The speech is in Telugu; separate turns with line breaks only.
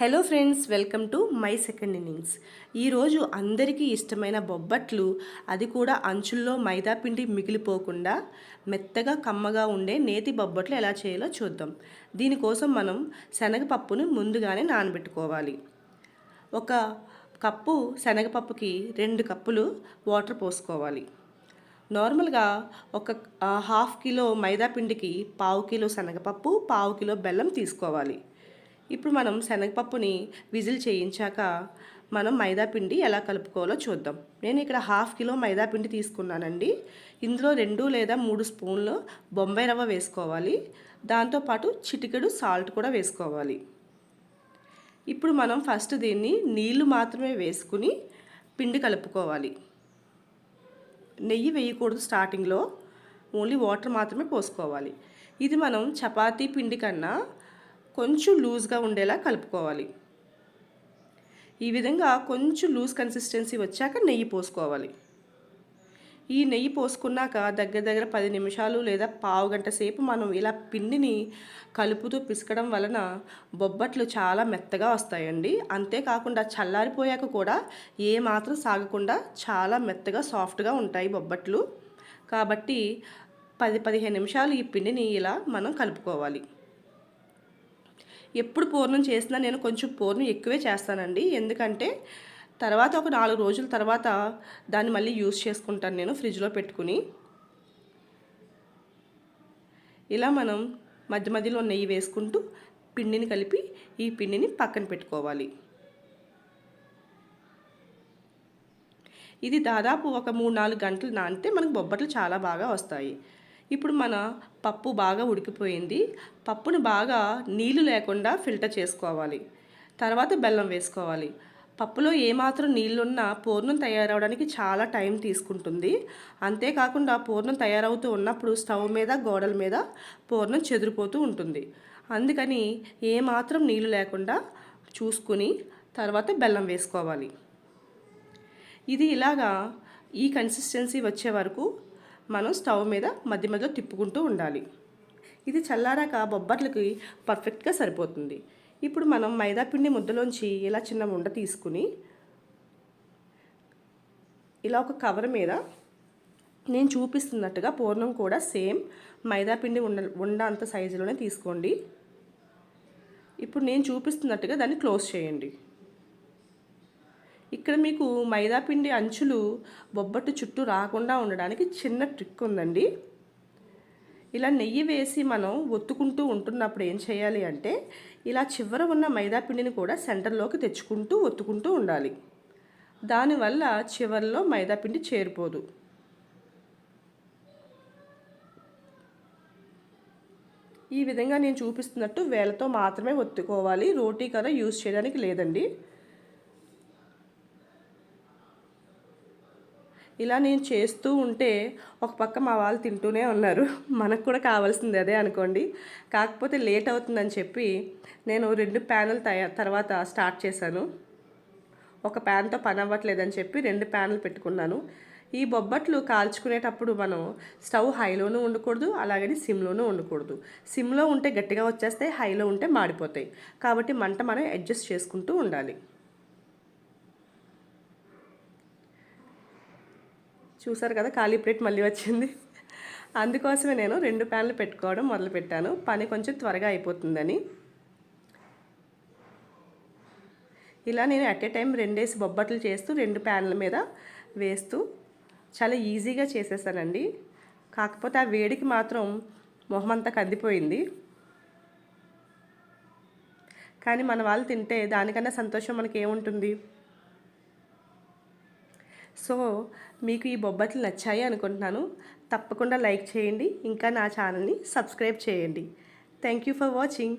Hello friends welcome to my second innings ఈరోజు అందరికీ ఇష్టమైన బొబ్బట్లు అది కూడా అంచుల్లో మైదా పిండి మిగిలిపోకుండా మెత్తగా కమ్మగా ఉండే నేతి బొబ్బట్లు ఎలా చేయాలో చూద్దాం. దీనికోసం మనం శనగపప్పును ముందుగానే నానబెట్టుకోవాలి. ఒక కప్పు శనగపప్పుకి రెండు కప్పులు వాటర్ పోసుకోవాలి. నార్మల్గా ఒక హాఫ్ కిలో మైదా పిండికి పావు కిలో శనగపప్పు పావు కిలో బెల్లం తీసుకోవాలి. ఇప్పుడు మనం శనగపప్పుని విజిల్ చేయించాక మనం మైదా పిండి ఎలా కలుపుకోవాలో చూద్దాం. నేను ఇక్కడ హాఫ్ కిలో మైదాపిండి తీసుకున్నానండి. ఇందులో రెండు లేదా మూడు స్పూన్లు బొంబాయి రవ్వ వేసుకోవాలి. దాంతోపాటు చిటికెడు సాల్ట్ కూడా వేసుకోవాలి. ఇప్పుడు మనం ఫస్ట్ దీన్ని నీళ్ళు మాత్రమే వేసుకుని పిండి కలుపుకోవాలి. నెయ్యి వేయకూడదు స్టార్టింగ్లో. ఓన్లీ వాటర్ మాత్రమే పోసుకోవాలి. ఇది మనం చపాతీ పిండి కన్నా కొంచెం లూజ్గా ఉండేలా కలుపుకోవాలి. ఈ విధంగా కొంచెం లూజ్ కన్సిస్టెన్సీ వచ్చాక నెయ్యి పోసుకోవాలి. ఈ నెయ్యి పోసుకున్నాక దగ్గర దగ్గర పది నిమిషాలు లేదా పావు గంట సేపు మనం ఇలా పిండిని కలుపుతూ పిసకడం వలన బొబ్బట్లు చాలా మెత్తగా వస్తాయండి. అంతేకాకుండా చల్లారిపోయాక కూడా ఏమాత్రం సాగకుండా చాలా మెత్తగా సాఫ్ట్గా ఉంటాయి బొబ్బట్లు. కాబట్టి పది పదిహేను నిమిషాలు ఈ పిండిని ఇలా మనం కలుపుకోవాలి. ఎప్పుడు పూర్ణం చేసినా నేను కొంచెం పూర్ణం ఎక్కువే చేస్తానండి. ఎందుకంటే తర్వాత ఒక నాలుగు రోజుల తర్వాత దాన్ని మళ్ళీ యూస్ చేసుకుంటాను నేను ఫ్రిడ్జ్లో పెట్టుకుని. ఇలా మనం మధ్య మధ్యలో నెయ్యి వేసుకుంటూ పిండిని కలిపి ఈ పిండిని పక్కన పెట్టుకోవాలి. ఇది దాదాపు ఒక మూడు నాలుగు గంటలు నానితే మనకు బొబ్బట్లు చాలా బాగా వస్తాయి. ఇప్పుడు మన పప్పు బాగా ఉడికిపోయింది. పప్పును బాగా నీళ్ళు లేకుండా ఫిల్టర్ చేసుకోవాలి. తర్వాత బెల్లం వేసుకోవాలి. పప్పులో ఏమాత్రం నీళ్ళున్నా పూర్ణం తయారవడానికి చాలా టైం తీసుకుంటుంది. అంతేకాకుండా పూర్ణం తయారవుతూ ఉన్నప్పుడు స్టవ్ మీద గోడల మీద పూర్ణం చెదిరిపోతూ ఉంటుంది. అందుకని ఏమాత్రం నీళ్ళు లేకుండా చూసుకుని తర్వాత బెల్లం వేసుకోవాలి. ఇది ఇలాగా ఈ కన్సిస్టెన్సీ వచ్చే వరకు మనం స్టవ్ మీద మధ్య మధ్యలో తిప్పుకుంటూ ఉండాలి. ఇది చల్లారాక బొబ్బర్లకి పర్ఫెక్ట్గా సరిపోతుంది. ఇప్పుడు మనం మైదాపిండి ముద్దలోంచి ఇలా చిన్న ఉండ తీసుకుని ఇలా ఒక కవర్ మీద నేను చూపిస్తున్నట్టుగా పూర్ణం కూడా సేమ్ మైదాపిండి ఉండ ఉండ అంత సైజులోనే తీసుకోండి. ఇప్పుడు నేను చూపిస్తున్నట్టుగా దాన్ని క్లోజ్ చేయండి. ఇక్కడ మీకు మైదాపిండి అంచులు బొబ్బట్టు చుట్టూ రాకుండా ఉండడానికి చిన్న ట్రిక్ ఉందండి. ఇలా నెయ్యి వేసి మనం ఒత్తుకుంటూ ఉంటున్నప్పుడు ఏం చేయాలి అంటే ఇలా చివర ఉన్న మైదాపిండిని కూడా సెంటర్లోకి తెచ్చుకుంటూ ఒత్తుకుంటూ ఉండాలి. దానివల్ల చివరిలో మైదాపిండి చేరిపోదు. ఈ విధంగా నేను చూపిస్తున్నట్టు వేలతో మాత్రమే ఒత్తుకోవాలి. రోటీ కర్ర యూజ్ చేయడానికి లేదండి. ఇలా నేను చేస్తూ ఉంటే ఒక పక్క మా వాళ్ళు తింటూనే ఉన్నారు. మనకు కూడా కావాల్సింది అదే అనుకోండి. కాకపోతే లేట్ అవుతుందని చెప్పి నేను రెండు ప్యానులు తయా తర్వాత స్టార్ట్ చేశాను. ఒక ప్యాన్తో పని అవ్వట్లేదని చెప్పి రెండు ప్యాన్లు పెట్టుకున్నాను. ఈ బొబ్బట్లు కాల్చుకునేటప్పుడు మనం స్టవ్ హైలోనూ ఉండకూడదు అలాగని సిమ్లోనూ ఉండకూడదు. సిమ్లో ఉంటే గట్టిగా వచ్చేస్తాయి హైలో ఉంటే మాడిపోతాయి. కాబట్టి మంట మనం అడ్జస్ట్ చేసుకుంటూ ఉండాలి. చూసారు కదా ఖాళీ ప్లేట్ మళ్ళీ వచ్చింది. అందుకోసమే నేను రెండు ప్యాన్లు పెట్టుకోవడం మొదలుపెట్టాను. పని కొంచెం త్వరగా అయిపోతుందని. ఇలా నేను అట్ ఏ టైం రెండేసి బొబ్బట్లు చేస్తూ రెండు ప్యాన్ల మీద వేస్తూ చాలా ఈజీగా చేసేసానండి. కాకపోతే ఆ వేడికి మాత్రం మొహమంతా కందిపోయింది. కానీ మన వాళ్ళు తింటే దానికన్నా సంతోషం మనకి ఏముంటుంది సో మీకు ఈ బొబ్బట్లు నచ్చాయి అనుకుంటున్నాను. తప్పకుండా లైక్ చేయండి. ఇంకా నా ఛానల్ని సబ్స్క్రైబ్ చేయండి. Thank you for watching.